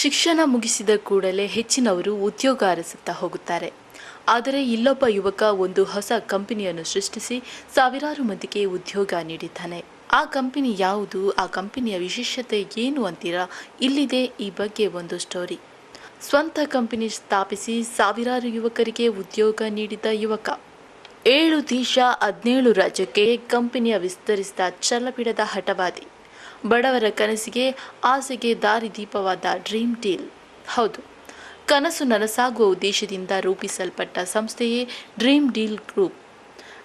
ಶಿಕ್ಷಣ ಮುಗಿಸಿದ ಕೂಡಲೇ ಹೆಚ್ಚಿನವರು ಉದ್ಯೋಗ ಅರಸುತ್ತಾ ಹೋಗುತ್ತಾರೆ. ಆದರೆ ಇಲ್ಲೊಬ್ಬ ಯುವಕ ಒಂದು ಹೊಸ ಕಂಪನಿಯನ್ನು ಸೃಷ್ಟಿಸಿ ಸಾವಿರಾರು ಮಂದಿಗೆ ಉದ್ಯೋಗ ನೀಡಿದ್ದಾನೆ. ಆ ಕಂಪನಿ ಯಾವುದು? ಆ ಕಂಪನಿಯ ವಿಶೇಷತೆ ಏನು ಅಂತೀರಾ? ಇಲ್ಲಿದೆ ಈ ಬಗ್ಗೆ ಒಂದು ಸ್ಟೋರಿ. ಸ್ವಂತ ಕಂಪನಿ ಸ್ಥಾಪಿಸಿ ಸಾವಿರಾರು ಯುವಕರಿಗೆ ಉದ್ಯೋಗ ನೀಡಿದ ಯುವಕ. ಏಳು ದೇಶ ಹದಿನೇಳು ರಾಜ್ಯಕ್ಕೆ ಕಂಪನಿಯ ವಿಸ್ತರಿಸಿದ ಛಲಬಿಡದ ಹಠವಾದಿ. ಬಡವರ ಕನಸಿಗೆ ಆಸೆಗೆ ದಾರಿದೀಪವಾದ ಡ್ರೀಮ್ ಡೀಲ್ ಹೌದು. ಕನಸು ನನಸಾಗುವ ಉದ್ದೇಶದಿಂದ ರೂಪಿಸಲ್ಪಟ್ಟ ಸಂಸ್ಥೆಯೇ ಡ್ರೀಮ್ ಡೀಲ್ ಗ್ರೂಪ್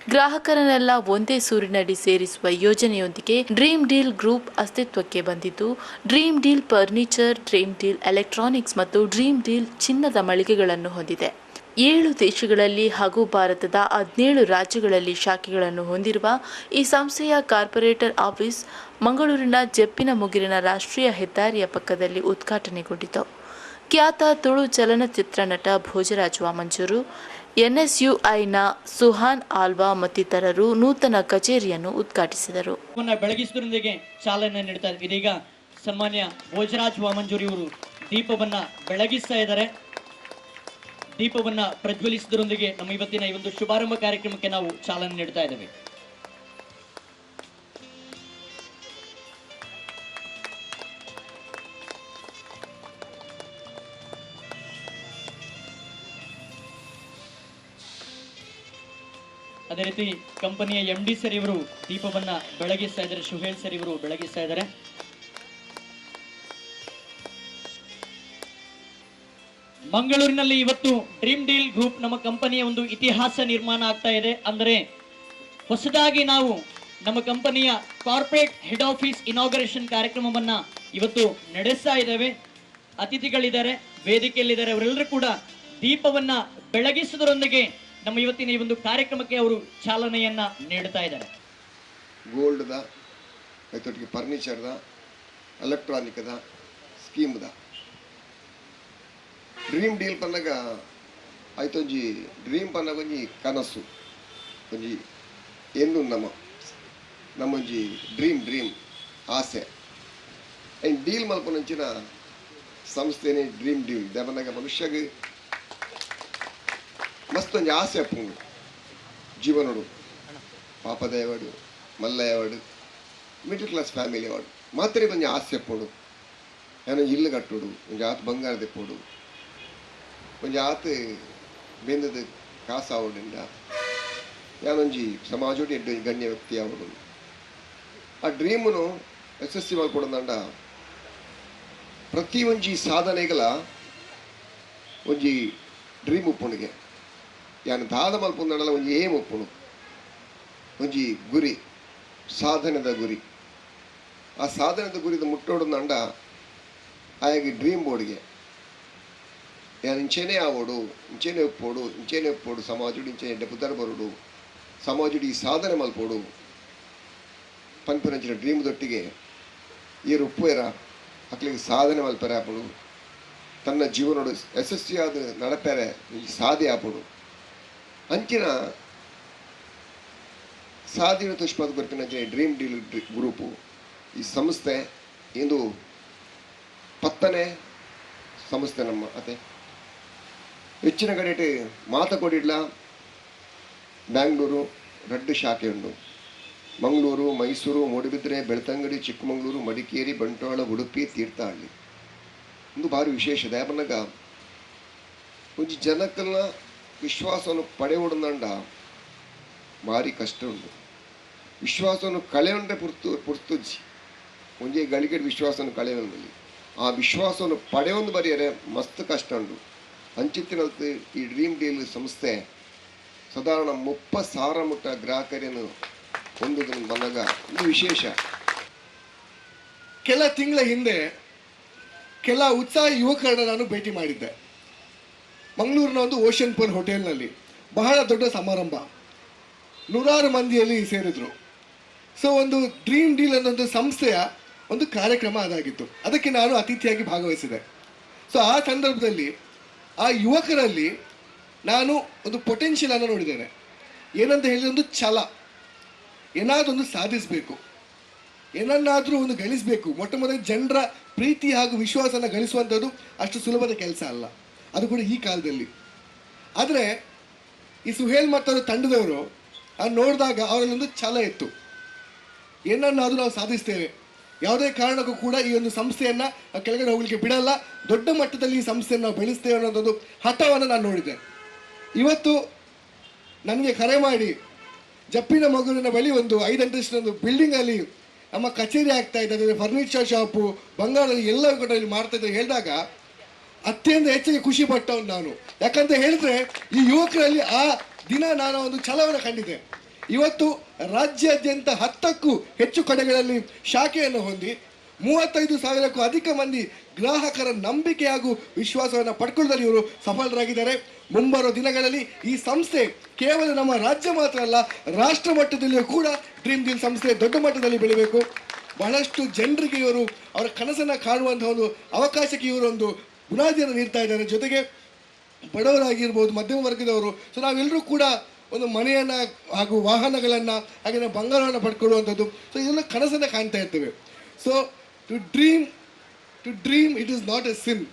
ಗ್ರಾಹಕರನ್ನೆಲ್ಲ ಒಂದೇ ಸೂರಿನಡಿ ಸೇರಿಸುವ ಯೋಜನೆಯೊಂದಿಗೆ ಡ್ರೀಮ್ ಡೀಲ್ ಗ್ರೂಪ್ ಅಸ್ತಿತ್ವಕ್ಕೆ ಬಂದಿದ್ದು Dream Deal furniture Dream Deal electronics ಮತ್ತು ಡ್ರೀಮ್ ಡೀಲ್ ಚಿನ್ನದ ಮಳಿಗೆಗಳನ್ನು ಹೊಂದಿದೆ. ಏಳು ದೇಶಗಳಲ್ಲಿ ಹಾಗೂ ಭಾರತದ ಹದಿನೇಳು ರಾಜ್ಯಗಳಲ್ಲಿ ಶಾಖೆಗಳನ್ನು ಹೊಂದಿರುವ ಈ ಸಂಸ್ಥೆಯ ಕಾರ್ಪೊರೇಟರ್ ಆಫೀಸ್ ಮಂಗಳೂರಿನ ಜಪ್ಪಿನ ಮುಗಿರಿನ ರಾಷ್ಟ್ರೀಯ ಹೆದ್ದಾರಿಯ ಪಕ್ಕದಲ್ಲಿ ಉದ್ಘಾಟನೆಗೊಂಡಿತು. ಖ್ಯಾತ ತುಳು ಚಲನಚಿತ್ರ ನಟ ಭೋಜರಾಜ್ ವಾಮಂಜೂರು, ಎನ್ಎಸ್ಯುಐನ ಸುಹಾನ್ ಆಲ್ವಾ ಮತ್ತಿತರರು ನೂತನ ಕಚೇರಿಯನ್ನು ಉದ್ಘಾಟಿಸಿದರು. ಬೆಳಗಿಸುವುದರೊಂದಿಗೆ ಚಾಲನೆ ನೀಡ್ತಾ ಇದೀಗ ಭೋಜರಾಜ್ ವಾಮಂಜೂರಿ ಅವರು ದೀಪವನ್ನ ಬೆಳಗಿಸ್ತಾ ಇದ್ದಾರೆ. ದೀಪವನ್ನ ಪ್ರಜ್ವಲಿಸಿದರೊಂದಿಗೆ ನಮ್ಮ ಇವತ್ತಿನ ಈ ಒಂದು ಶುಭಾರಂಭ ಕಾರ್ಯಕ್ರಮಕ್ಕೆ ನಾವು ಚಾಲನೆ ನೀಡ್ತಾ ಇದ್ದೇವೆ. ಅದೇ ರೀತಿ ಕಂಪನಿಯ ಎಂ ಡಿ ಸರ್ ಇವರು ದೀಪವನ್ನ ಬೆಳಗಿಸ್ತಾ ಇದ್ದಾರೆ, ಶುಹೇಲ್ ಸರ್ ಇವರು ಬೆಳಗಿಸ್ತಾ ಇದ್ದಾರೆ. ಮಂಗಳೂರಿನಲ್ಲಿ ಇವತ್ತು ಡ್ರೀಮ್ ಡೀಲ್ ಗ್ರೂಪ್ ನಮ್ಮ ಕಂಪನಿಯ ಒಂದು ಇತಿಹಾಸ ನಿರ್ಮಾಣ ಆಗ್ತಾ ಇದೆ. ಅಂದರೆ ಹೊಸದಾಗಿ ನಾವು ನಮ್ಮ ಕಂಪನಿಯ ಕಾರ್ಪೊರೇಟ್ ಹೆಡ್ ಆಫೀಸ್ ಇನಾಗರೇಷನ್ ಕಾರ್ಯಕ್ರಮವನ್ನ ಇವತ್ತು ನಡೆಸ್ತಾ ಇದ್ದೇವೆ. ಅತಿಥಿಗಳಿದ್ದಾರೆ, ವೇದಿಕೆಯಲ್ಲಿದ್ದಾರೆ. ಅವರೆಲ್ಲರೂ ಕೂಡ ದೀಪವನ್ನ ಬೆಳಗಿಸುವುದರೊಂದಿಗೆ ನಮ್ಮ ಇವತ್ತಿನ ಈ ಒಂದು ಕಾರ್ಯಕ್ರಮಕ್ಕೆ ಅವರು ಚಾಲನೆಯನ್ನ ನೀಡ್ತಾ ಇದ್ದಾರೆ. ಗೋಲ್ಡ್ದ ಎಲೆಕ್ಟ್ರಾನಿಕ್ ಫರ್ನಿಚರ್ದ ಸ್ಕೀಮ್ ಸ್ಕೀಮ್ದ ಡ್ರೀಮ್ ಡೀಲ್ ಪನ್ನಗ ಐತೊಂಜಿ ಡ್ರೀಮ್ ಪನ್ನಗ ಒಂಜಿ ಕನಸು. ಒಂಜಿ ಎಂದು ನಮ್ಮ ನಮ್ಮೊಂಜಿ ಡ್ರೀಮ್ ಡ್ರೀಮ್ ಆಸೆ. ಆ್ಯಂಡ್ ಡೀಲ್ ಮಲ್ಪನಂಚಿನ ಸಂಸ್ಥೆನೇ ಡ್ರೀಮ್ ಡೀಲ್ ದೇವನಾಗ ಮನುಷ್ಯಗೆ ಮಸ್ತ್ ಒಂಜಿ ಆಸೆ ಅಪ್ಪುಂಡು ಜೀವನಡು ಪಾಪದಯವಾಡು ಮಲ್ಲಯವಾಡು ಮಿಡ್ಲ್ ಕ್ಲಾಸ್ ಫ್ಯಾಮಿಲಿ ವಾಡು ಮಾತ್ರ ಒಂಜಿ ಆಸೆ ಪೋಡು ನಾನು ಇಲ್ಲು ಕಟ್ಟೋಡು ಒಂಜಿ ಆತ್ ಬಂಗಾರ ತೆಪ್ಪೋಡು ಒಂಜ ಆತು ಬೆಂದದ ಕಾಸು ಆವಡಿಂದ ಯಾನೊಂಜಿ ಸಮಾಜೋಡಿ ಎಡ್ಡು ಗಣ್ಯ ವ್ಯಕ್ತಿ ಆವಡು ಆ ಡ್ರೀಮನು ಯಶಸ್ವಿ ಮಾಡ್ಕೊಡೋದಂಡ ಪ್ರತಿ ಒಂಜಿ ಸಾಧನೆಗಳ ಒಂಜಿ ಡ್ರೀಮ್ ಉಪ್ಪುಣಿಗೆ ಯಾನು ದಾದ ಮಲ್ಪುಂದಲ್ಲ ಒಂಜಿ ಏಮ್ ಉಪ್ಪುಣು ಒಂಜಿ ಗುರಿ ಸಾಧನೆದ ಗುರಿ ಆ ಸಾಧನೆದ ಗುರಿದ ಮುಟ್ಟೋಡು ನಂಡ ಆಯಾಗಿ ಡ್ರೀಮ್ ಬೋರ್ಡ್ಗೆ ನಾನು ಇಂಚೆನೇ ಆವೋಡು ಇಂಚೆನೆ ಉಪ್ಪೋಡು ಇಂಚೆನೆ ಉಪ್ಪೋಡು ಸಮಾಜುಡಿ ಇಂಚೆ ಎಡ್ಡೆ ಪುದರ್ ಬರುಡು ಸಮಾಜುಡಿ ಈ ಸಾಧನೆ ಮಲ್ಪೋಡು ಪನ್ಪುನಂಚಿನ ಡ್ರೀಮ್ ದೊಟ್ಟಿಗೆ ಈ ಉಪ್ಪೇರ ಮಕ್ಕಳಿಗೆ ಸಾಧನೆ ಮಲ್ಪೆರ ಆಪಡು ತನ್ನ ಜೀವನೋಡು ಯಶಸ್ವಿಯಾದ ನಡಪೆರೆ ಸಾಧಿ ಆಪಡು ಅಂಚಿನ ಸಾಧಿನ ತುಷ್ಪದ ಬರ್ಪಿನ ಡ್ರೀಮ್ ಡೀಲ್ ಗ್ರೂಪು ಈ ಸಂಸ್ಥೆ ಇಂದು ಪತ್ತನೇ ಸಂಸ್ಥೆ ನಮ್ಮ ಅತೆ ಹೆಚ್ಚಿನ ಕಡೆ ಮಾತ ಕೊಡಿಡ್ಲ. ಬ್ಯಾಂಗ್ಳೂರು ಶಾಖೆ ಉಂಡು ಮಂಗಳೂರು, ಮೈಸೂರು, ಮೂಡುಬಿದ್ರೆ, ಬೆಳ್ತಂಗಡಿ, ಚಿಕ್ಕಮಗಳೂರು, ಮಡಿಕೇರಿ, ಬಂಟ್ವಾಳ, ಉಡುಪಿ, ತೀರ್ಥಹಳ್ಳಿ. ಒಂದು ಭಾರಿ ವಿಶೇಷ ದೇವನಗ ಒಂಜಿ ಜನಕ್ಕನ್ನ ವಿಶ್ವಾಸವನ್ನು ಪಡೆಯುವುದಂಡ ಭಾರಿ ಕಷ್ಟ ಉಂಟು. ವಿಶ್ವಾಸವನ್ನು ಕಳೆಯುಂಡ್ರೆ ಪುರ್ತು, ಪುರ್ತುಜ್ಜಿ. ಒಂದೇ ಗಳಿಗೆ ವಿಶ್ವಾಸವನ್ನು ಕಳೆಯುವಲ್ಲಿ ಆ ವಿಶ್ವಾಸವನ್ನು ಪಡೆಯೊಂದು ಬರೆಯರೆ ಮಸ್ತ್ ಕಷ್ಟ ಉಂಟು. ಅಂಚಿತ್ತಿನಲ್ತು ಈ ಡ್ರೀಮ್ ಡೀಲ್ ಸಂಸ್ಥೆ ಸಾಧಾರಣ ಮುಪ್ಪ ಸಾವಿರ ಮುಟ್ಟ ಗ್ರಾಹಕರನ್ನು ಹೊಂದುವುದನ್ನು ಬಂದಾಗ ಇದು ವಿಶೇಷ. ಕೆಲ ತಿಂಗಳ ಹಿಂದೆ ಕೆಲ ಉತ್ಸಾಹ ಯುವಕರನ್ನ ನಾನು ಭೇಟಿ ಮಾಡಿದ್ದೆ. ಮಂಗಳೂರಿನ ಒಂದು ಓಷನ್ ಪರ್ ಹೋಟೆಲ್ನಲ್ಲಿ. ಬಹಳ ದೊಡ್ಡ ಸಮಾರಂಭ. ನೂರಾರು ಮಂದಿಯಲ್ಲಿ ಸೇರಿದ್ರು. ಸೊ ಒಂದು ಡ್ರೀಮ್ ಡೀಲ್ ಅನ್ನೋ ಸಂಸ್ಥೆಯ ಒಂದು ಕಾರ್ಯಕ್ರಮ ಅದಾಗಿತ್ತು. ಅದಕ್ಕೆ ನಾನು ಅತಿಥಿಯಾಗಿ ಭಾಗವಹಿಸಿದೆ. ಸೊ ಆ ಸಂದರ್ಭದಲ್ಲಿ ಆ ಯುವಕರಲ್ಲಿ ನಾನು ಒಂದು ಪೊಟೆನ್ಷಿಯಲ್ ಅನ್ನು ನೋಡಿದ್ದೇನೆ. ಏನಂತ ಹೇಳಿದ್ರೆ ಒಂದು ಛಲ. ಏನಾದೊಂದು ಸಾಧಿಸಬೇಕು. ಏನನ್ನಾದರೂ ಒಂದು ಗಳಿಸಬೇಕು. ಮೊಟ್ಟ ಮೊದಲ ಜನರ ಪ್ರೀತಿ ಹಾಗೂ ವಿಶ್ವಾಸನ ಗಳಿಸುವಂಥದ್ದು ಅಷ್ಟು ಸುಲಭದ ಕೆಲಸ ಅಲ್ಲ. ಅದು ಕೂಡ ಈ ಕಾಲದಲ್ಲಿ. ಆದರೆ ಈ ಸುಹೇಲ್ ಮತ್ತು ಅವರ ತಂಡದವರು ನೋಡಿದಾಗ ಅವರಲ್ಲೊಂದು ಛಲ ಇತ್ತು. ಏನನ್ನಾದರೂ ನಾವು ಸಾಧಿಸ್ತೇವೆ. ಯಾವುದೇ ಕಾರಣಕ್ಕೂ ಕೂಡ ಈ ಒಂದು ಸಂಸ್ಥೆಯನ್ನು ಕೆಳಗಡೆ ಹೋಗ್ಲಿಕ್ಕೆ ಬಿಡಲ್ಲ. ದೊಡ್ಡ ಮಟ್ಟದಲ್ಲಿ ಈ ಸಂಸ್ಥೆಯನ್ನು ನಾವು ಬೆಳೆಸ್ತೇವೆ ಅನ್ನೋದೊಂದು ಹಠವನ್ನು ನಾನು ನೋಡಿದೆ. ಇವತ್ತು ನನಗೆ ಕರೆ ಮಾಡಿ ಜಪ್ಪಿನ ಮಗುವಿನ ಬಳಿ ಒಂದು ಐದು ಒಂದು ಬಿಲ್ಡಿಂಗಲ್ಲಿ ನಮ್ಮ ಕಚೇರಿ ಆಗ್ತಾ ಇದೆ. ಅದೇ ಫರ್ನಿಚರ್ ಶಾಪು ಬಂಗಾಳದಲ್ಲಿ ಎಲ್ಲ ಕೂಡ ಇಲ್ಲಿ ಮಾಡ್ತಾ ಇದ್ದಾರೆ. ಹೇಳಿದಾಗ ಅತ್ಯಂತ ಹೆಚ್ಚಿಗೆ ಖುಷಿ ಪಟ್ಟವನು ನಾನು. ಯಾಕಂತ ಹೇಳಿದ್ರೆ ಈ ಯುವಕರಲ್ಲಿ ಆ ದಿನ ನಾನು ಒಂದು ಛಲವನ್ನು ಕಂಡಿದ್ದೆ. ಇವತ್ತು ರಾಜ್ಯಾದ್ಯಂತ ಹತ್ತಕ್ಕೂ ಹೆಚ್ಚು ಕಡೆಗಳಲ್ಲಿ ಶಾಖೆಯನ್ನು ಹೊಂದಿ ಮೂವತ್ತೈದು ಸಾವಿರಕ್ಕೂ ಅಧಿಕ ಮಂದಿ ಗ್ರಾಹಕರ ನಂಬಿಕೆ ಹಾಗೂ ವಿಶ್ವಾಸವನ್ನು ಪಡ್ಕೊಳ್ಳದಲ್ಲಿ ಇವರು ಸಫಲರಾಗಿದ್ದಾರೆ. ಮುಂಬರುವ ದಿನಗಳಲ್ಲಿ ಈ ಸಂಸ್ಥೆ ಕೇವಲ ನಮ್ಮ ರಾಜ್ಯ ಮಾತ್ರ ಅಲ್ಲ, ರಾಷ್ಟ್ರ ಮಟ್ಟದಲ್ಲಿಯೂ ಕೂಡ ಡ್ರೀಮ್ ದಿಲ್ ಸಂಸ್ಥೆ ದೊಡ್ಡ ಮಟ್ಟದಲ್ಲಿ ಬೆಳಿಬೇಕು. ಬಹಳಷ್ಟು ಜನರಿಗೆ ಇವರು ಅವರ ಕನಸನ್ನು ಕಾಣುವಂತಹ ಒಂದು ಅವಕಾಶಕ್ಕೆ ಇವರು ಒಂದು ಬುನಾದಿಯನ್ನು ನೀಡ್ತಾ ಇದ್ದಾರೆ. ಜೊತೆಗೆ ಬಡವರಾಗಿರ್ಬೋದು, ಮಧ್ಯಮ ವರ್ಗದವರು, ಸೊ ನಾವೆಲ್ಲರೂ ಕೂಡ ಒಂದು ಮನೆಯನ್ನು ಹಾಗೂ ವಾಹನಗಳನ್ನು ಹಾಗೆ ನಾವು ಬಂಗಾರವನ್ನು ಪಡ್ಕೊಳ್ಳುವಂಥದ್ದು. ಸೊ ಇದೆಲ್ಲ ಕನಸನ್ನು ಕಾಣ್ತಾ ಇರ್ತೇವೆ. So to dream to dream it is not a sin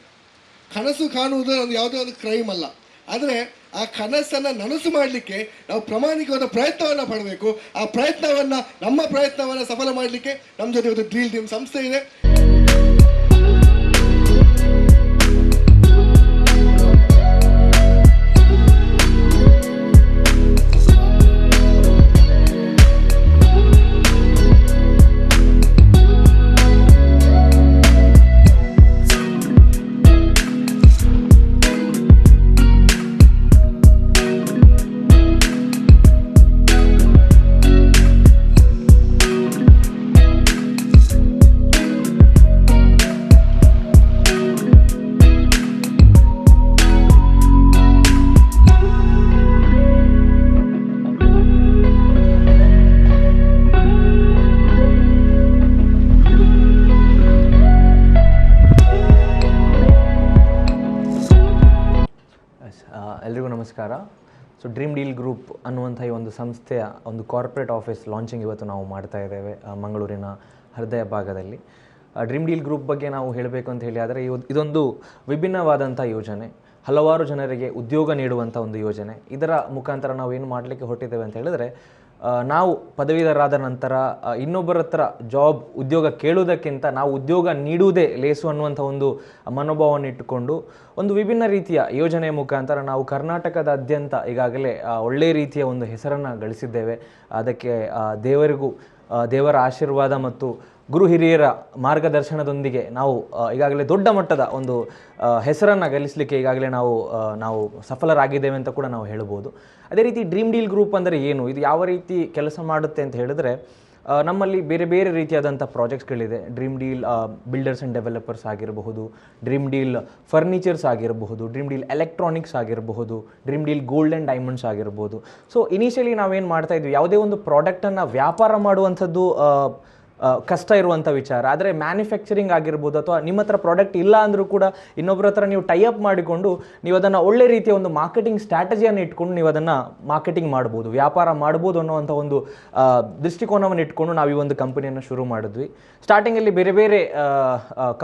ಕನಸು ಕಾಣುವುದು ಒಂದು ಯಾವುದೇ ಒಂದು ಕ್ರೈಮ್ ಅಲ್ಲ. ಆದರೆ, ಆ ಕನಸನ್ನು ನನಸು ಮಾಡಲಿಕ್ಕೆ ನಾವು ಪ್ರಾಮಾಣಿಕವಾದ ಪ್ರಯತ್ನವನ್ನು ಪಡಬೇಕು. ಆ ಪ್ರಯತ್ನವನ್ನು, ನಮ್ಮ ಪ್ರಯತ್ನವನ್ನು ಸಫಲ ಮಾಡಲಿಕ್ಕೆ ನಮ್ಮ ಜೊತೆ ಒಂದು ಡ್ರೀಲ್ ಟೀಮ್ ಸಂಸ್ಥೆ ಇದೆ. ಸೊ ಡ್ರೀಮ್ ಡೀಲ್ ಗ್ರೂಪ್ ಅನ್ನುವಂಥ ಈ ಒಂದು ಸಂಸ್ಥೆಯ ಒಂದು ಕಾರ್ಪೊರೇಟ್ ಆಫೀಸ್ ಲಾಂಚಿಂಗ್ ಇವತ್ತು ನಾವು ಮಾಡ್ತಾ ಇದ್ದೇವೆ ಮಂಗಳೂರಿನ ಹೃದಯ ಭಾಗದಲ್ಲಿ. ಡ್ರೀಮ್ ಡೀಲ್ ಗ್ರೂಪ್ ಬಗ್ಗೆ ನಾವು ಹೇಳಬೇಕು ಅಂತ ಹೇಳಿ, ಆದರೆ ಇದೊಂದು ವಿಭಿನ್ನವಾದಂಥ ಯೋಜನೆ. ಹಲವಾರು ಜನರಿಗೆ ಉದ್ಯೋಗ ನೀಡುವಂಥ ಒಂದು ಯೋಜನೆ. ಇದರ ಮುಖಾಂತರ ನಾವು ಏನು ಮಾಡಲಿಕ್ಕೆ ಹೊರಟಿದ್ದೇವೆ ಅಂತ ಹೇಳಿದ್ರೆ ನಾವು ಪದವೀಧರಾದ ನಂತರ ಇನ್ನೊಬ್ಬರ ಹತ್ರ ಜಾಬ್ ಉದ್ಯೋಗ ಕೇಳುವುದಕ್ಕಿಂತ ನಾವು ಉದ್ಯೋಗ ನೀಡುವುದೇ ಲೇಸು ಅನ್ನುವಂಥ ಒಂದು ಮನೋಭಾವವನ್ನು ಇಟ್ಟುಕೊಂಡು, ಒಂದು ವಿಭಿನ್ನ ರೀತಿಯ ಯೋಜನೆಯ ಮುಖಾಂತರ ನಾವು ಕರ್ನಾಟಕದಾದ್ಯಂತ ಈಗಾಗಲೇ ಒಳ್ಳೆಯ ರೀತಿಯ ಒಂದು ಹೆಸರನ್ನು ಗಳಿಸಿದ್ದೇವೆ. ಅದಕ್ಕೆ ದೇವರಿಗೂ ದೇವರ ಆಶೀರ್ವಾದ ಮತ್ತು ಗುರು ಹಿರಿಯರ ಮಾರ್ಗದರ್ಶನದೊಂದಿಗೆ ನಾವು ಈಗಾಗಲೇ ದೊಡ್ಡ ಮಟ್ಟದ ಒಂದು ಹೆಸರನ್ನು ಗಳಿಸಲಿಕ್ಕೆ ಈಗಾಗಲೇ ನಾವು ನಾವು ಸಫಲರಾಗಿದ್ದೇವೆ ಅಂತ ಕೂಡ ನಾವು ಹೇಳ್ಬೋದು. ಅದೇ ರೀತಿ ಡ್ರೀಮ್ ಡೀಲ್ ಗ್ರೂಪ್ ಅಂದರೆ ಏನು? ಇದು ಯಾವ ರೀತಿ ಕೆಲಸ ಮಾಡುತ್ತೆ ಅಂತ ಹೇಳಿದ್ರೆ ನಮ್ಮಲ್ಲಿ ಬೇರೆ ಬೇರೆ ರೀತಿಯಾದಂಥ ಪ್ರಾಜೆಕ್ಟ್ಸ್ಗಳಿದೆ. Dream Deal builders and developers ಆಗಿರಬಹುದು ಡ್ರೀಮ್ ಡೀಲ್ ಫರ್ನಿಚರ್ಸ್ ಆಗಿರಬಹುದು ಡ್ರೀಮ್ ಡೀಲ್ ಎಲೆಕ್ಟ್ರಾನಿಕ್ಸ್ ಆಗಿರಬಹುದು Dream Deal gold and diamonds ಆಗಿರ್ಬೋದು ಸೊ ಇನಿಷಿಯಲಿ ನಾವೇನು ಮಾಡ್ತಾ ಇದ್ವಿ? ಯಾವುದೇ ಒಂದು ಪ್ರಾಡಕ್ಟನ್ನು ವ್ಯಾಪಾರ ಮಾಡುವಂಥದ್ದು ಕಷ್ಟ ಇರುವಂಥ ವಿಚಾರ. ಆದರೆ ಮ್ಯಾನುಫ್ಯಾಕ್ಚರಿಂಗ್ ಆಗಿರ್ಬೋದು ಅಥವಾ ನಿಮ್ಮ ಹತ್ರ ಪ್ರಾಡಕ್ಟ್ ಇಲ್ಲ ಅಂದರೂ ಕೂಡ ಇನ್ನೊಬ್ಬರ ಹತ್ರ ನೀವು ಟೈಅಪ್ ಮಾಡಿಕೊಂಡು ನೀವು ಅದನ್ನು ಒಳ್ಳೆ ರೀತಿಯ ಒಂದು ಮಾರ್ಕೆಟಿಂಗ್ ಸ್ಟ್ರಾಟಜಿಯನ್ನು ಇಟ್ಕೊಂಡು ನೀವು ಅದನ್ನು ಮಾರ್ಕೆಟಿಂಗ್ ಮಾಡ್ಬೋದು. ವ್ಯಾಪಾರ ಮಾಡ್ಬೋದು ಅನ್ನೋವಂಥ ಒಂದು ದೃಷ್ಟಿಕೋನವನ್ನು ಇಟ್ಕೊಂಡು ನಾವು ಈ ಒಂದು ಕಂಪನಿಯನ್ನು ಶುರು ಮಾಡಿದ್ವಿ. ಸ್ಟಾರ್ಟಿಂಗಲ್ಲಿ ಬೇರೆ ಬೇರೆ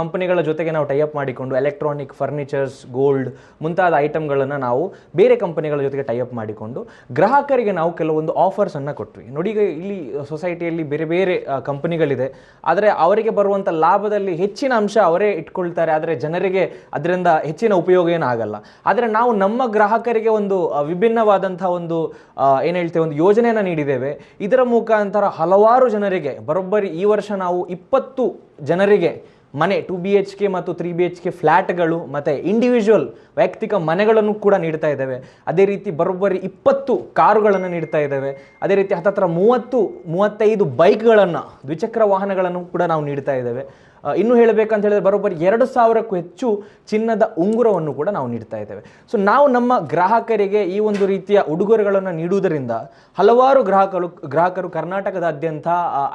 ಕಂಪನಿಗಳ ಜೊತೆಗೆ ನಾವು ಟೈ ಅಪ್ ಮಾಡಿಕೊಂಡು ಎಲೆಕ್ಟ್ರಾನಿಕ್ ಫರ್ನಿಚರ್ಸ್ ಗೋಲ್ಡ್ ಮುಂತಾದ ಐಟಮ್ಗಳನ್ನು ನಾವು ಬೇರೆ ಕಂಪನಿಗಳ ಜೊತೆಗೆ ಟೈ ಅಪ್ ಮಾಡಿಕೊಂಡು ಗ್ರಾಹಕರಿಗೆ ನಾವು ಕೆಲವೊಂದು ಆಫರ್ಸನ್ನು ಕೊಟ್ವಿ. ನೋಡಿ ಈಗ ಇಲ್ಲಿ ಸೊಸೈಟಿಯಲ್ಲಿ ಬೇರೆ ಬೇರೆ ಕಂಪನಿಗಳಿದೆ ಆದರೆ ಅವರಿಗೆ ಬರುವಂಥ ಲಾಭದಲ್ಲಿ ಹೆಚ್ಚಿನ ಅಂಶ ಅವರೇ ಇಟ್ಕೊಳ್ತಾರೆ. ಆದರೆ ಜನರಿಗೆ ಅದರಿಂದ ಹೆಚ್ಚಿನ ಉಪಯೋಗ ಏನಾಗಲ್ಲ ಆದರೆ ನಾವು ನಮ್ಮ ಗ್ರಾಹಕರಿಗೆ ಒಂದು ವಿಭಿನ್ನವಾದಂಥ ಒಂದು ಏನು ಹೇಳ್ತೇವೆ, ಒಂದು ಯೋಜನೆಯನ್ನು ನೀಡಿದ್ದೇವೆ. ಇದರ ಮುಖಾಂತರ ಹಲವಾರು ಜನರಿಗೆ, ಬರೋಬ್ಬರಿ ಈ ವರ್ಷ ನಾವು ಇಪ್ಪತ್ತು ಜನರಿಗೆ ಮನೆ ಟು ಬಿ ಎಚ್ ಕೆ ಮತ್ತು ತ್ರೀ ಬಿ ಎಚ್ ಕೆ ಫ್ಲ್ಯಾಟ್ಗಳು ಮತ್ತು ಇಂಡಿವಿಜುವಲ್ ವೈಯಕ್ತಿಕ ಮನೆಗಳನ್ನು ಕೂಡ ನೀಡ್ತಾ ಇದ್ದೇವೆ. ಅದೇ ರೀತಿ ಬರೋಬ್ಬರಿ ಇಪ್ಪತ್ತು ಕಾರುಗಳನ್ನು ನೀಡ್ತಾ ಇದ್ದೇವೆ. ಅದೇ ರೀತಿ ಹತ್ತತ್ರ ಮೂವತ್ತು, ಮೂವತ್ತೈದು ಬೈಕ್ಗಳನ್ನು ದ್ವಿಚಕ್ರ ವಾಹನಗಳನ್ನು ಕೂಡ ನಾವು ನೀಡ್ತಾ ಇದ್ದೇವೆ. ಇನ್ನು ಹೇಳಬೇಕಂತ ಹೇಳಿದ್ರೆ ಬರೋಬ್ಬರಿ ಎರಡು ಸಾವಿರಕ್ಕೂ ಹೆಚ್ಚು ಚಿನ್ನದ ಉಂಗುರವನ್ನು ಕೂಡ ನಾವು ನೀಡ್ತಾ ಇದ್ದೇವೆ. ಸೊ ನಾವು ನಮ್ಮ ಗ್ರಾಹಕರಿಗೆ ಈ ಒಂದು ರೀತಿಯ ಉಡುಗೊರೆಗಳನ್ನು ನೀಡುವುದರಿಂದ ಹಲವಾರು ಗ್ರಾಹಕರು ಗ್ರಾಹಕರು ಕರ್ನಾಟಕದಾದ್ಯಂತ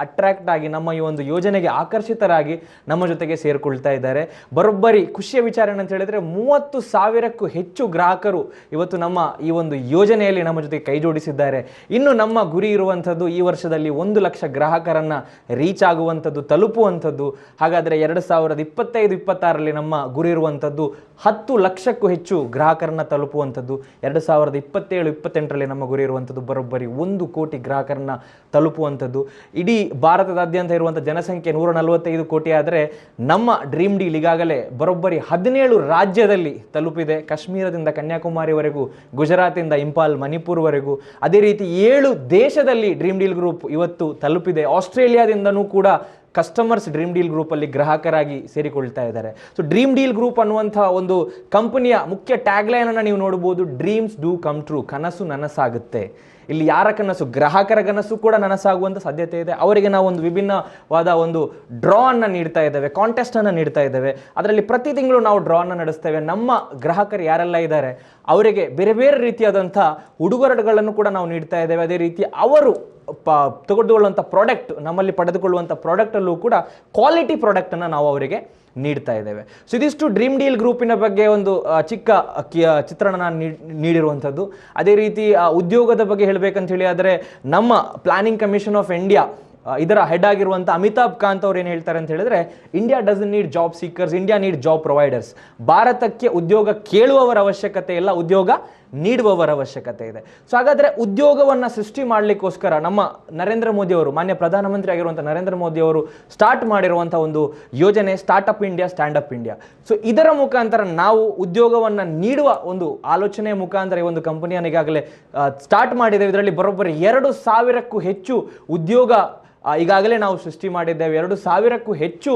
ಅಟ್ರಾಕ್ಟ್ ಆಗಿ ನಮ್ಮ ಈ ಒಂದು ಯೋಜನೆಗೆ ಆಕರ್ಷಿತರಾಗಿ ನಮ್ಮ ಜೊತೆಗೆ ಸೇರಿಕೊಳ್ತಾ ಇದ್ದಾರೆ. ಬರೋಬ್ಬರಿ ಖುಷಿಯ ವಿಚಾರ ಏನಂತ ಹೇಳಿದ್ರೆ ಮೂವತ್ತು ಸಾವಿರಕ್ಕೂ ಹೆಚ್ಚು ಗ್ರಾಹಕರು ಇವತ್ತು ನಮ್ಮ ಈ ಒಂದು ಯೋಜನೆಯಲ್ಲಿ ನಮ್ಮ ಜೊತೆ ಕೈ ಜೋಡಿಸಿದ್ದಾರೆ. ಇನ್ನು ನಮ್ಮ ಗುರಿ ಇರುವಂಥದ್ದು ಈ ವರ್ಷದಲ್ಲಿ ಒಂದು ಲಕ್ಷ ಗ್ರಾಹಕರನ್ನ ರೀಚ್ ಆಗುವಂಥದ್ದು, ತಲುಪುವಂಥದ್ದು. ಹಾಗಾದರೆ ಎರಡು ಸಾವಿರದ ಇಪ್ಪತ್ತೈದು, ಇಪ್ಪತ್ತಾರರಲ್ಲಿ ನಮ್ಮ ಗುರಿ ಇರುವಂಥದ್ದು ಹತ್ತು ಲಕ್ಷಕ್ಕೂ ಹೆಚ್ಚು ಗ್ರಾಹಕರನ್ನ ತಲುಪುವಂಥದ್ದು. ಎರಡು ಸಾವಿರದ ಇಪ್ಪತ್ತೇಳು, ಇಪ್ಪತ್ತೆಂಟರಲ್ಲಿ ನಮ್ಮ ಗುರಿ ಇರುವಂಥದ್ದು ಬರೋಬ್ಬರಿ ಒಂದು ಕೋಟಿ ಗ್ರಾಹಕರನ್ನ ತಲುಪುವಂಥದ್ದು. ಇಡೀ ಭಾರತದಾದ್ಯಂತ ಇರುವಂಥ ಜನಸಂಖ್ಯೆ ನೂರ ನಲವತ್ತೈದು ಕೋಟಿ ಆದರೆ ನಮ್ಮ ಡ್ರೀಮ್ ಡೀಲ್ ಈಗಾಗಲೇ ಬರೋಬ್ಬರಿ ಹದಿನೇಳು ರಾಜ್ಯದಲ್ಲಿ ತಲುಪಿದೆ. ಕಾಶ್ಮೀರದಿಂದ ಕನ್ಯಾಕುಮಾರಿವರೆಗೂ, ಗುಜರಾತಿಂದ ಇಂಪಾಲ್, ಮಣಿಪುರ್ವರೆಗೂ. ಅದೇ ರೀತಿ ಏಳು ದೇಶದಲ್ಲಿ ಡ್ರೀಮ್ ಡೀಲ್ ಗ್ರೂಪ್ ಇವತ್ತು ತಲುಪಿದೆ. ಆಸ್ಟ್ರೇಲಿಯಾದಿಂದನೂ ಕೂಡ ಕಸ್ಟಮರ್ಸ್ ಡ್ರೀಮ್ ಡೀಲ್ ಗ್ರೂಪಲ್ಲಿ ಗ್ರಾಹಕರಾಗಿ ಸೇರಿಕೊಳ್ತಾ ಇದ್ದಾರೆ. ಸೊ ಡ್ರೀಮ್ ಡೀಲ್ ಗ್ರೂಪ್ ಅನ್ನುವಂಥ ಒಂದು ಕಂಪನಿಯ ಮುಖ್ಯ ಟ್ಯಾಗ್ಲೈನನ್ನು ನೀವು ನೋಡ್ಬೋದು ಡ್ರೀಮ್ಸ್ ಡೂ ಕಮ್ ಟ್ರೂ ಕನಸು ನನಸಾಗುತ್ತೆ. ಇಲ್ಲಿ ಯಾರ ಕನಸು? ಗ್ರಾಹಕರ ಕನಸು ಕೂಡ ನನಸಾಗುವಂಥ ಸಾಧ್ಯತೆ ಇದೆ. ಅವರಿಗೆ ನಾವು ಒಂದು ವಿಭಿನ್ನವಾದ ಒಂದು ಡ್ರಾ ಅನ್ನು ನೀಡ್ತಾ ಇದ್ದೇವೆ ಕಾಂಟೆಸ್ಟ್ ಅನ್ನು ನೀಡ್ತಾ ಇದ್ದೇವೆ. ಅದರಲ್ಲಿ ಪ್ರತಿ ತಿಂಗಳು ನಾವು ಡ್ರಾ ಅನ್ನು ನಡೆಸ್ತೇವೆ. ನಮ್ಮ ಗ್ರಾಹಕರು ಯಾರೆಲ್ಲ ಇದ್ದಾರೆ, ಅವರಿಗೆ ಬೇರೆ ಬೇರೆ ರೀತಿಯಾದಂಥ ಉಡುಗೊರೆಗಳನ್ನು ಕೂಡ ನಾವು ನೀಡ್ತಾ ಇದ್ದೇವೆ. ಅದೇ ರೀತಿ ಅವರು ಪ, ತೆಗೆದುಕೊಳ್ಳುವಂಥ ಪ್ರಾಡಕ್ಟ್ ನಮ್ಮಲ್ಲಿ ಪಡೆದುಕೊಳ್ಳುವಂಥ ಪ್ರಾಡಕ್ಟಲ್ಲೂ ಕೂಡ ಕ್ವಾಲಿಟಿ ಪ್ರಾಡಕ್ಟನ್ನು ನಾವು ಅವರಿಗೆ ನೀಡ್ತಾ ಇದ್ದೇವೆ. ಸೊ ಇದಿಷ್ಟು ಡ್ರೀಮ್ ಡೀಲ್ ಗ್ರೂಪಿನ ಬಗ್ಗೆ ಒಂದು ಚಿಕ್ಕ ಚಿತ್ರಣ ನೀಡಿರುವಂಥದ್ದು. ಅದೇ ರೀತಿ ಉದ್ಯೋಗದ ಬಗ್ಗೆ ಹೇಳಬೇಕಂತ ಹೇಳಿ ಆದರೆ, ನಮ್ಮ ಪ್ಲಾನಿಂಗ್ ಕಮಿಷನ್ ಆಫ್ ಇಂಡಿಯಾ ಇದರ ಹೆಡ್ ಆಗಿರುವಂಥ ಅಮಿತಾಬ್ ಕಾಂತ್ ಅವ್ರು ಏನು ಹೇಳ್ತಾರೆ ಅಂತ ಹೇಳಿದ್ರೆ India doesn't need job seekers India need job providers ಭಾರತಕ್ಕೆ ಉದ್ಯೋಗ ಕೇಳುವವರ ಅವಶ್ಯಕತೆ ಇಲ್ಲ, ಉದ್ಯೋಗ ನೀಡುವವರ ಅವಶ್ಯಕತೆ ಇದೆ. ಸೊ ಹಾಗಾದರೆ ಉದ್ಯೋಗವನ್ನು ಸೃಷ್ಟಿ ಮಾಡಲಿಕ್ಕೋಸ್ಕರ ನಮ್ಮ ನರೇಂದ್ರ ಮೋದಿ ಅವರು, ಮಾನ್ಯ ಪ್ರಧಾನಮಂತ್ರಿ ಆಗಿರುವಂಥ ನರೇಂದ್ರ ಮೋದಿ ಅವರು ಸ್ಟಾರ್ಟ್ ಮಾಡಿರುವಂಥ ಒಂದು ಯೋಜನೆ startup India stand up India so ಇದರ ಮುಖಾಂತರ ನಾವು ಉದ್ಯೋಗವನ್ನು ನೀಡುವ ಒಂದು ಆಲೋಚನೆ ಮುಖಾಂತರ ಈ ಒಂದು ಕಂಪನಿಯನ್ನು ಈಗಾಗಲೇ ಸ್ಟಾರ್ಟ್ ಮಾಡಿದ್ದೇವೆ. ಇದರಲ್ಲಿ ಬರೋಬ್ಬರಿ ಎರಡು ಸಾವಿರಕ್ಕೂ ಹೆಚ್ಚು ಉದ್ಯೋಗ ಈಗಾಗಲೇ ನಾವು ಸೃಷ್ಟಿ ಮಾಡಿದ್ದೇವೆ. ಎರಡು ಸಾವಿರಕ್ಕೂ ಹೆಚ್ಚು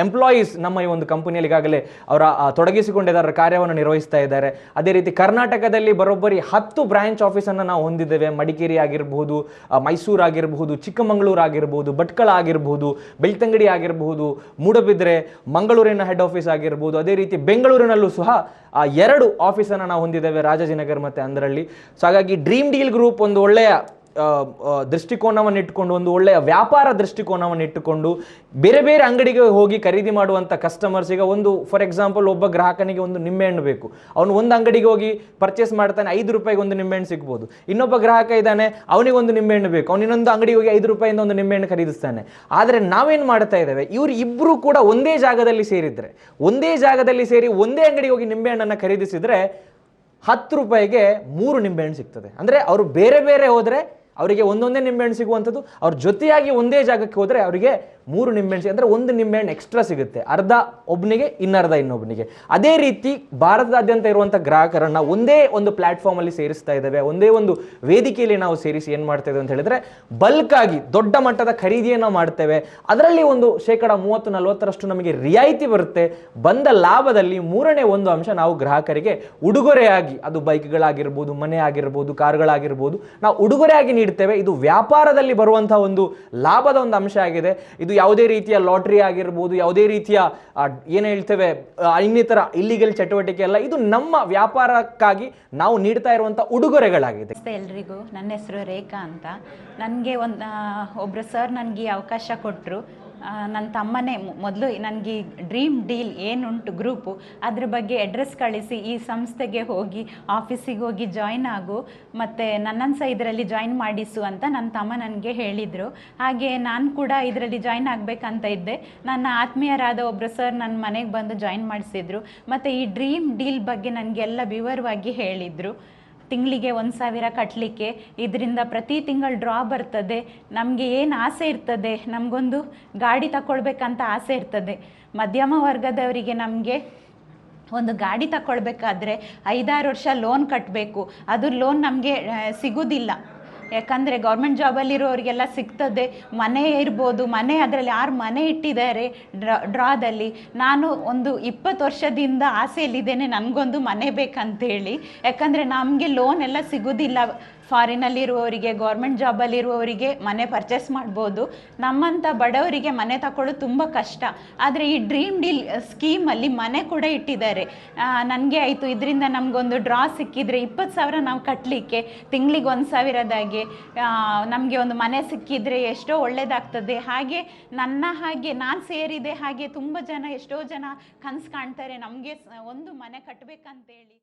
ಎಂಪ್ಲಾಯೀಸ್ ನಮ್ಮ ಈ ಒಂದು ಕಂಪನಿಯಲ್ಲಿ ಈಗಾಗಲೇ ಅವರ ತೊಡಗಿಸಿಕೊಂಡಿದ್ದಾರೆ ಕಾರ್ಯವನ್ನು ನಿರ್ವಹಿಸ್ತಾ ಇದ್ದಾರೆ. ಅದೇ ರೀತಿ ಕರ್ನಾಟಕದಲ್ಲಿ ಬರೋಬ್ಬರಿ ಹತ್ತು ಬ್ರಾಂಚ್ ಆಫೀಸನ್ನು ನಾವು ಹೊಂದಿದ್ದೇವೆ. ಮಡಿಕೇರಿ ಆಗಿರಬಹುದು ಮೈಸೂರು ಆಗಿರಬಹುದು ಚಿಕ್ಕಮಗಳೂರು ಆಗಿರಬಹುದು ಭಟ್ಕಳ ಆಗಿರಬಹುದು ಬೆಳ್ತಂಗಡಿ ಆಗಿರಬಹುದು ಮೂಡಬಿದ್ರೆ ಮಂಗಳೂರಿನ ಹೆಡ್ ಆಫೀಸ್ ಆಗಿರ್ಬೋದು ಅದೇ ರೀತಿ ಬೆಂಗಳೂರಿನಲ್ಲೂ ಸಹ ಆ, ಎರಡು ಆಫೀಸನ್ನು ನಾವು ಹೊಂದಿದ್ದೇವೆ ರಾಜಾಜಿನಗರ್ ಮತ್ತು ಅಂದ್ರಲ್ಲಿ ಸೊ ಹಾಗಾಗಿ ಡ್ರೀಮ್ ಡೀಲ್ ಗ್ರೂಪ್ ಒಂದು ಒಳ್ಳೆಯ ದೃಷ್ಟಿಕೋನವನ್ನು ಇಟ್ಟುಕೊಂಡು, ಒಂದು ಒಳ್ಳೆಯ ವ್ಯಾಪಾರ ದೃಷ್ಟಿಕೋನವನ್ನು ಇಟ್ಟುಕೊಂಡು, ಬೇರೆ ಬೇರೆ ಅಂಗಡಿಗೆ ಹೋಗಿ ಖರೀದಿ ಮಾಡುವಂಥ ಕಸ್ಟಮರ್ಸ್ ಈಗ ಒಂದು ಫಾರ್ ಎಕ್ಸಾಂಪಲ್ ಒಬ್ಬ ಗ್ರಾಹಕನಿಗೆ ಒಂದು ನಿಂಬೆಹಣ್ಣು ಬೇಕು. ಅವನು ಒಂದು ಅಂಗಡಿಗೆ ಹೋಗಿ ಪರ್ಚೇಸ್ ಮಾಡ್ತಾನೆ, ಐದು ರೂಪಾಯಿಗೆ ಒಂದು ನಿಂಬೆಹಣ್ಣು ಸಿಗ್ಬೋದು. ಇನ್ನೊಬ್ಬ ಗ್ರಾಹಕ ಇದ್ದಾನೆ, ಅವನಿಗೆ ಒಂದು ನಿಂಬೆಹಣ್ಣು ಬೇಕು. ಅವನು ಇನ್ನೊಂದು ಅಂಗಡಿಗೆ ಹೋಗಿ ಐದು ರೂಪಾಯಿಂದ ಒಂದು ನಿಂಬೆಹಣ್ಣು ಖರೀದಿಸ್ತಾನೆ. ಆದರೆ ನಾವೇನು ಮಾಡ್ತಾ ಇದ್ದೇವೆ? ಇವರು ಇಬ್ಬರು ಕೂಡ ಒಂದೇ ಜಾಗದಲ್ಲಿ ಸೇರಿದ್ರೆ, ಒಂದೇ ಜಾಗದಲ್ಲಿ ಸೇರಿ ಒಂದೇ ಅಂಗಡಿಗೆ ಹೋಗಿ ನಿಂಬೆಹಣ್ಣನ್ನು ಖರೀದಿಸಿದ್ರೆ ಹತ್ತು ರೂಪಾಯಿಗೆ ಮೂರು ನಿಂಬೆಹಣ್ಣು ಸಿಗ್ತದೆ. ಅಂದರೆ ಅವರು ಬೇರೆ ಬೇರೆ ಹೋದರೆ ಅವರಿಗೆ ಒಂದೊಂದೇ ನಿಂಬೆಹಣ್ಣು ಸಿಗುವಂಥದ್ದು ಅವ್ರ ಜೊತೆಯಾಗಿ ಒಂದೇ ಜಾಗಕ್ಕೆ ಹೋದರೆ ಅವರಿಗೆ ಮೂರು ನಿಂಬೆಹಣ್ಣು ಅಂದರೆ ಒಂದು ನಿಂಬೆಹಣ್ಣು ಎಕ್ಸ್ಟ್ರಾ ಸಿಗುತ್ತೆ. ಅರ್ಧ ಒಬ್ಬನಿಗೆ ಇನ್ನರ್ಧ ಇನ್ನೊಬ್ಬನಿಗೆ ಅದೇ ರೀತಿ ಭಾರತದಾದ್ಯಂತ ಇರುವಂಥ ಗ್ರಾಹಕರನ್ನ ಒಂದೇ ಒಂದು ಪ್ಲಾಟ್ಫಾರ್ಮಲ್ಲಿ ಸೇರಿಸ್ತಾ ಇದ್ದೇವೆ. ಒಂದೇ ಒಂದು ವೇದಿಕೆಯಲ್ಲಿ ನಾವು ಸೇರಿಸಿ ಏನು ಮಾಡ್ತಾ ಇದ್ದೇವೆ ಅಂತ ಹೇಳಿದ್ರೆ ಬಲ್ಕ್ ಆಗಿ ದೊಡ್ಡ ಮಟ್ಟದ ಖರೀದಿಯನ್ನು ಮಾಡ್ತೇವೆ. ಅದರಲ್ಲಿ ಒಂದು ಶೇಕಡ ಮೂವತ್ತು, ನಲವತ್ತರಷ್ಟು ನಮಗೆ ರಿಯಾಯಿತಿ ಬರುತ್ತೆ. ಬಂದ ಲಾಭದಲ್ಲಿ ಮೂರನೇ ಒಂದು ಅಂಶ ನಾವು ಗ್ರಾಹಕರಿಗೆ ಉಡುಗೊರೆಯಾಗಿ, ಅದು ಬೈಕ್ಗಳಾಗಿರ್ಬೋದು, ಮನೆ ಆಗಿರ್ಬೋದು, ಕಾರ್ಗಳಾಗಿರ್ಬೋದು, ನಾವು ಉಡುಗೊರೆಯಾಗಿ ನೀಡ್ತೇವೆ. ಇದು ವ್ಯಾಪಾರದಲ್ಲಿ ಬರುವಂತಹ ಒಂದು ಲಾಭದ ಒಂದು ಅಂಶ ಆಗಿದೆ. ಇದು ಯಾವುದೇ ರೀತಿಯ ಲಾಟ್ರಿ ಆಗಿರ್ಬೋದು, ಯಾವುದೇ ರೀತಿಯ ಏನು ಹೇಳ್ತೇವೆ ಇನ್ನಿತರ ಇಲ್ಲಿಗಲ್ ಚಟುವಟಿಕೆ ಅಲ್ಲ ಇದು ನಮ್ಮ ವ್ಯಾಪಾರಕ್ಕಾಗಿ ನಾವು ನೀಡ್ತಾ ಇರುವಂಥ ಉಡುಗೊರೆಗಳಾಗಿದೆ. ಎಲ್ರಿಗೂ. ನನ್ನ ಹೆಸರು ರೇಖಾ ಅಂತ. ನನಗೆ ಒಂದು ಒಬ್ಬರು ಸರ್ ನನಗೆ ಅವಕಾಶ ಕೊಟ್ಟರು ನನ್ನ ತಮ್ಮನೇ ಮೊದಲು ನನಗೆ ಡ್ರೀಮ್ ಡೀಲ್ ಏನುಂಟು ಗ್ರೂಪು, ಅದ್ರ ಬಗ್ಗೆ ಅಡ್ರೆಸ್ ಕಳಿಸಿ, ಈ ಸಂಸ್ಥೆಗೆ ಹೋಗಿ ಆಫೀಸಿಗೆ ಹೋಗಿ ಜಾಯ್ನ್ ಆಗು, ಮತ್ತು ನನ್ನನ್ನು ಸಹ ಇದರಲ್ಲಿ ಜಾಯ್ನ್ ಮಾಡಿಸು ಅಂತ ನನ್ನ ತಮ್ಮ ನನಗೆ ಹೇಳಿದರು. ಹಾಗೆ ನಾನು ಕೂಡ ಇದರಲ್ಲಿ ಜಾಯ್ನ್ ಆಗಬೇಕಂತ ಇದ್ದೆ. ನನ್ನ ಆತ್ಮೀಯರಾದ ಒಬ್ಬರು ಸರ್ ನನ್ನ ಮನೆಗೆ ಬಂದು ಜಾಯ್ನ್ ಮಾಡಿಸಿದ್ರು. ಮತ್ತು ಈ ಡ್ರೀಮ್ ಡೀಲ್ ಬಗ್ಗೆ ನನಗೆಲ್ಲ ವಿವರವಾಗಿ ಹೇಳಿದರು. ತಿಂಗಳಿಗೆ ಒಂದು ಸಾವಿರ ಕಟ್ಟಲಿಕ್ಕೆ ಇದರಿಂದ ಪ್ರತಿ ತಿಂಗಳು ಡ್ರಾ ಬರ್ತದೆ. ನಮಗೆ ಏನು ಆಸೆ ಇರ್ತದೆ? ನಮಗೊಂದು ಗಾಡಿ ತಗೊಳ್ಬೇಕಂತ ಆಸೆ ಇರ್ತದೆ. ಮಧ್ಯಮ ವರ್ಗದವರಿಗೆ ನಮಗೆ ಒಂದು ಗಾಡಿ ತಗೊಳ್ಬೇಕಾದ್ರೆ ಐದಾರು ವರ್ಷ ಲೋನ್ ಕಟ್ಟಬೇಕು ಅದು ಲೋನ್ ನಮಗೆ ಸಿಗೋದಿಲ್ಲ. ಯಾಕಂದರೆ ಗೌರ್ಮೆಂಟ್ ಜಾಬಲ್ಲಿರೋರಿಗೆಲ್ಲ ಸಿಗ್ತದೆ. ಮನೆ ಇರ್ಬೋದು, ಮನೆ ಅದರಲ್ಲಿ ಯಾರು ಮನೆ ಇಟ್ಟಿದ್ದಾರೆ ಡ್ರಾ, ಡ್ರಾದಲ್ಲಿ. ನಾನು ಒಂದು ಇಪ್ಪತ್ತು ವರ್ಷದಿಂದ ಆಸೆಯಲ್ಲಿದ್ದೇನೆ, ನನಗೊಂದು ಮನೆ ಬೇಕಂತೇಳಿ. ಯಾಕಂದರೆ ನಮಗೆ ಲೋನ್ ಎಲ್ಲ ಸಿಗೋದಿಲ್ಲ. ಫಾರಿನಲ್ಲಿರುವವರಿಗೆ ಗೌರ್ಮೆಂಟ್ ಜಾಬಲ್ಲಿರುವವರಿಗೆ ಮನೆ ಪರ್ಚೇಸ್ ಮಾಡ್ಬೋದು. ನಮ್ಮಂಥ ಬಡವರಿಗೆ ಮನೆ ತಗೊಳ್ಳೋದು ತುಂಬ ಕಷ್ಟ. ಆದರೆ ಈ ಡ್ರೀಮ್ ಡೀಲ್ ಸ್ಕೀಮಲ್ಲಿ ಮನೆ ಕೂಡ ಇಟ್ಟಿದ್ದಾರೆ. ನನಗೆ ಆಯಿತು, ಇದರಿಂದ ನಮಗೊಂದು ಡ್ರಾ ಸಿಕ್ಕಿದರೆ ಇಪ್ಪತ್ತು ಸಾವಿರ ನಾವು ಕಟ್ಟಲಿಕ್ಕೆ ತಿಂಗಳಿಗೆ ಒಂದು ಸಾವಿರದಾಗೆ ನಮಗೆ ಒಂದು ಮನೆ ಸಿಕ್ಕಿದರೆ ಎಷ್ಟೋ ಒಳ್ಳೆಯದಾಗ್ತದೆ ಹಾಗೆ ನನ್ನ ಹಾಗೆ, ನಾನು ಸೇರಿದೆ ಹಾಗೆ ತುಂಬ ಜನ, ಎಷ್ಟೋ ಜನ ಕನಸು ಕಾಣ್ತಾರೆ, ನಮಗೆ ಒಂದು ಮನೆ ಕಟ್ಟಬೇಕಂತೇಳಿ